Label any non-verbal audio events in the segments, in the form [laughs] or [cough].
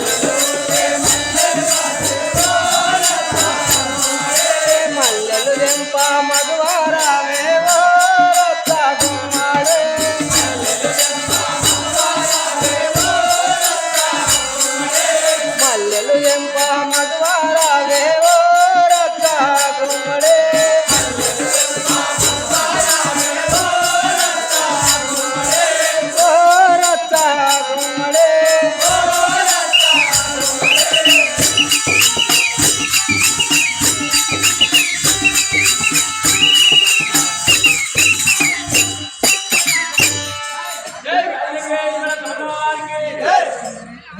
Yeah. [laughs]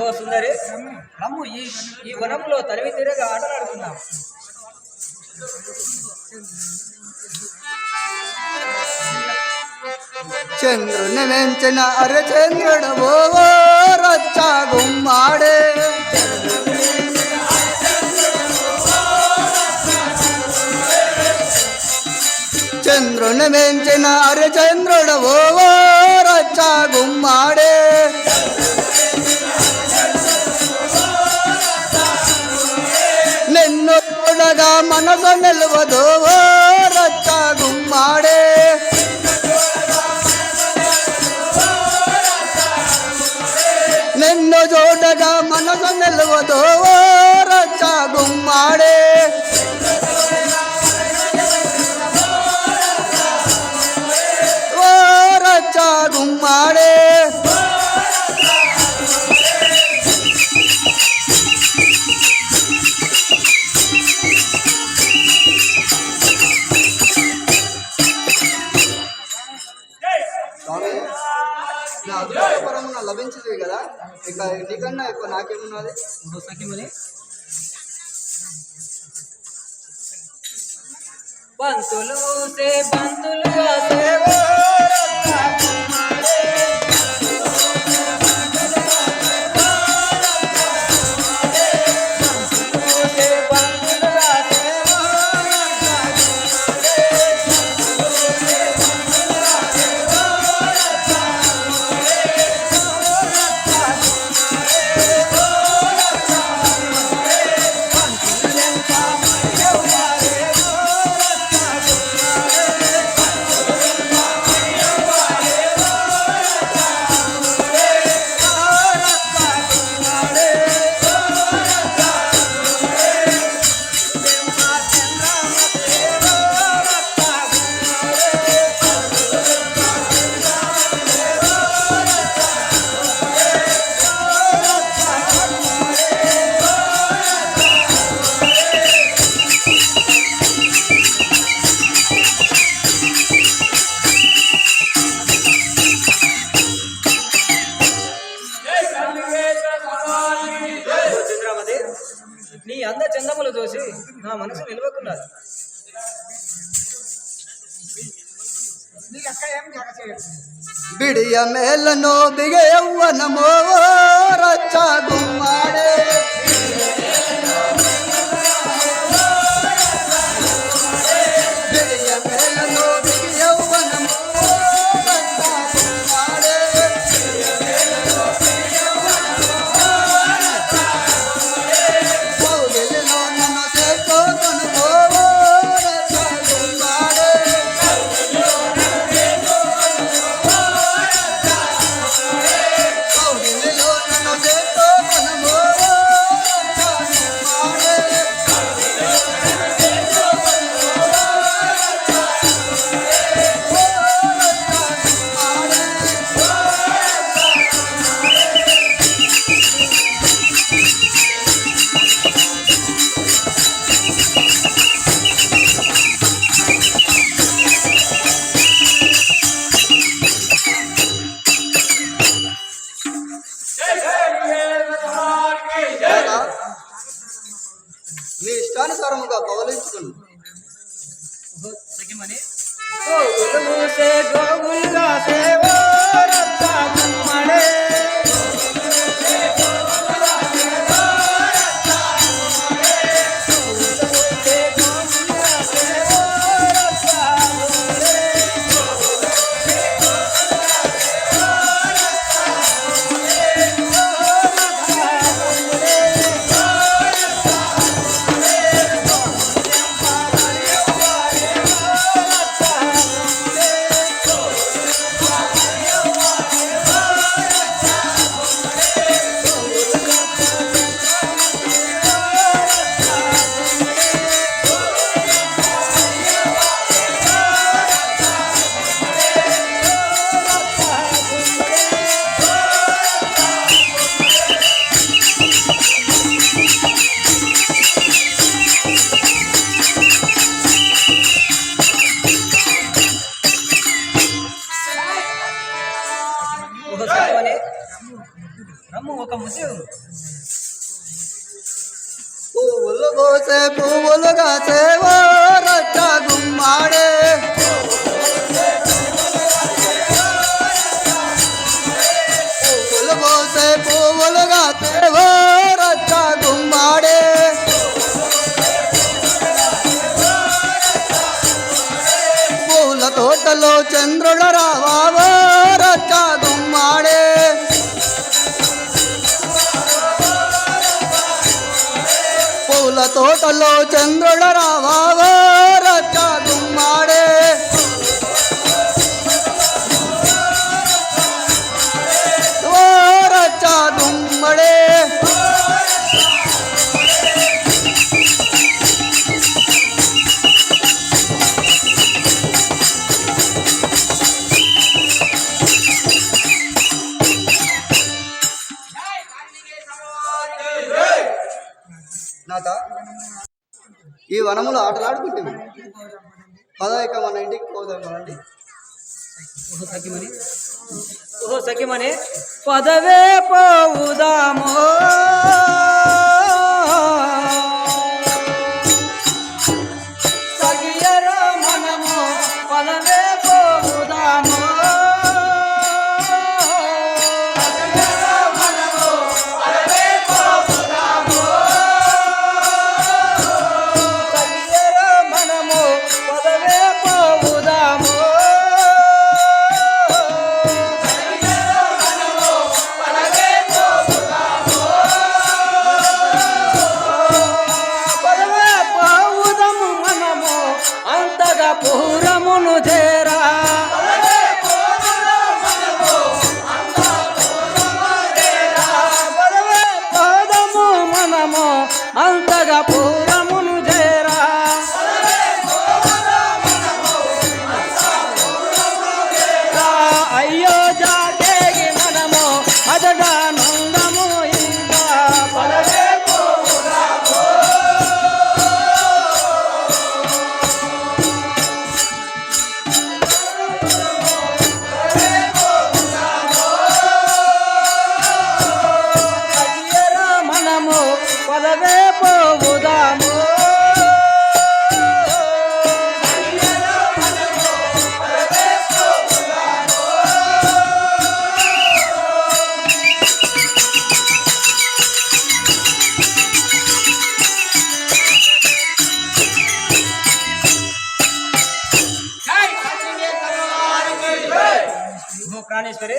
ఓ సుందరి రమ్ము ఈ ఈ వనంలో తరివి తీరగా ఆటలాడుకుందాం. చంద్రుని వెంచిన అరచంద్రుడు ఓ రచ్చ గుమ్మాడే. చంద్రుని వెంచిన అరచంద్రుడు ఓ చూడగా మనసు నిలవదు ఓ రచ్చ గుమ్మాడే. నిన్ను చూడగా మనసు నాకేమున్నది సఖిముని బంతులు సే బంతులుగా బిడియ మేలను బిగే యవ్వనమో రచ్చ గుమ్మాడే పువ్వులు పోసే పువ్వులు కాసేవో రచ్చ గుమ్మాడే. పువ్వులు పోసే పువ్వులు కాసేవో రచ్చ గుమ్మాడే. పూల తోటలో చంద్రుడు రావా పూల తోటలో చంద్రుడ రావా నాట ఈ వనములో ఆటలాడుకుంటుంది పదాయిక మన ఇంటికి పోదాం మనండి. ఓహో సఖిమని ఓహో సఖిమని పదవే పోదామో సరే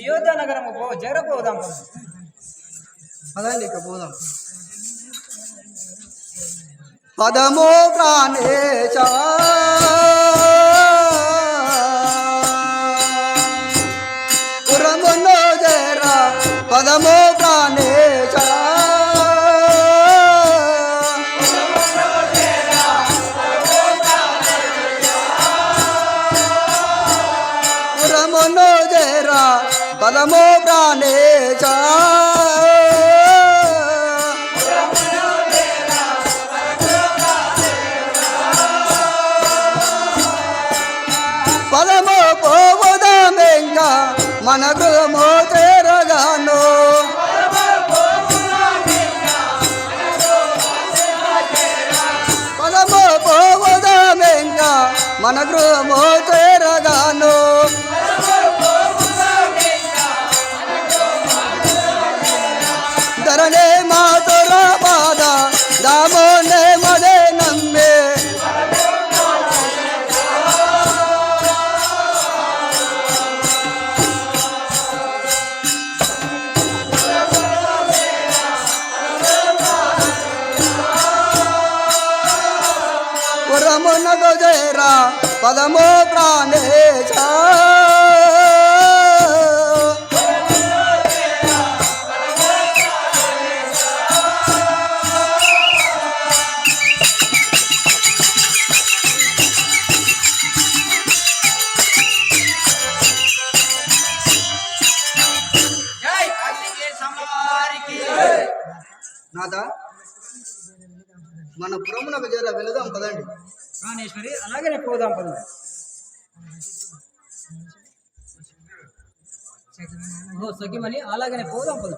అయోధ్య నగరం పో జరపోదాం పదండి ఇక పోదాం. పదమో ప్రాణేశ పదమో ప్రాణేశ పదమో పోవదమెంగ మన గృహమో చేరగాను. మన గృహమో చేరగాను పదమో ప్రాణేశ. నాథ మన పురమున గజేరా వెళదాం కదండి. ప్రాణేశ్వరి అలాగనే పోదాం పద ఓ సఖిమని అలాగనే పోదాం పద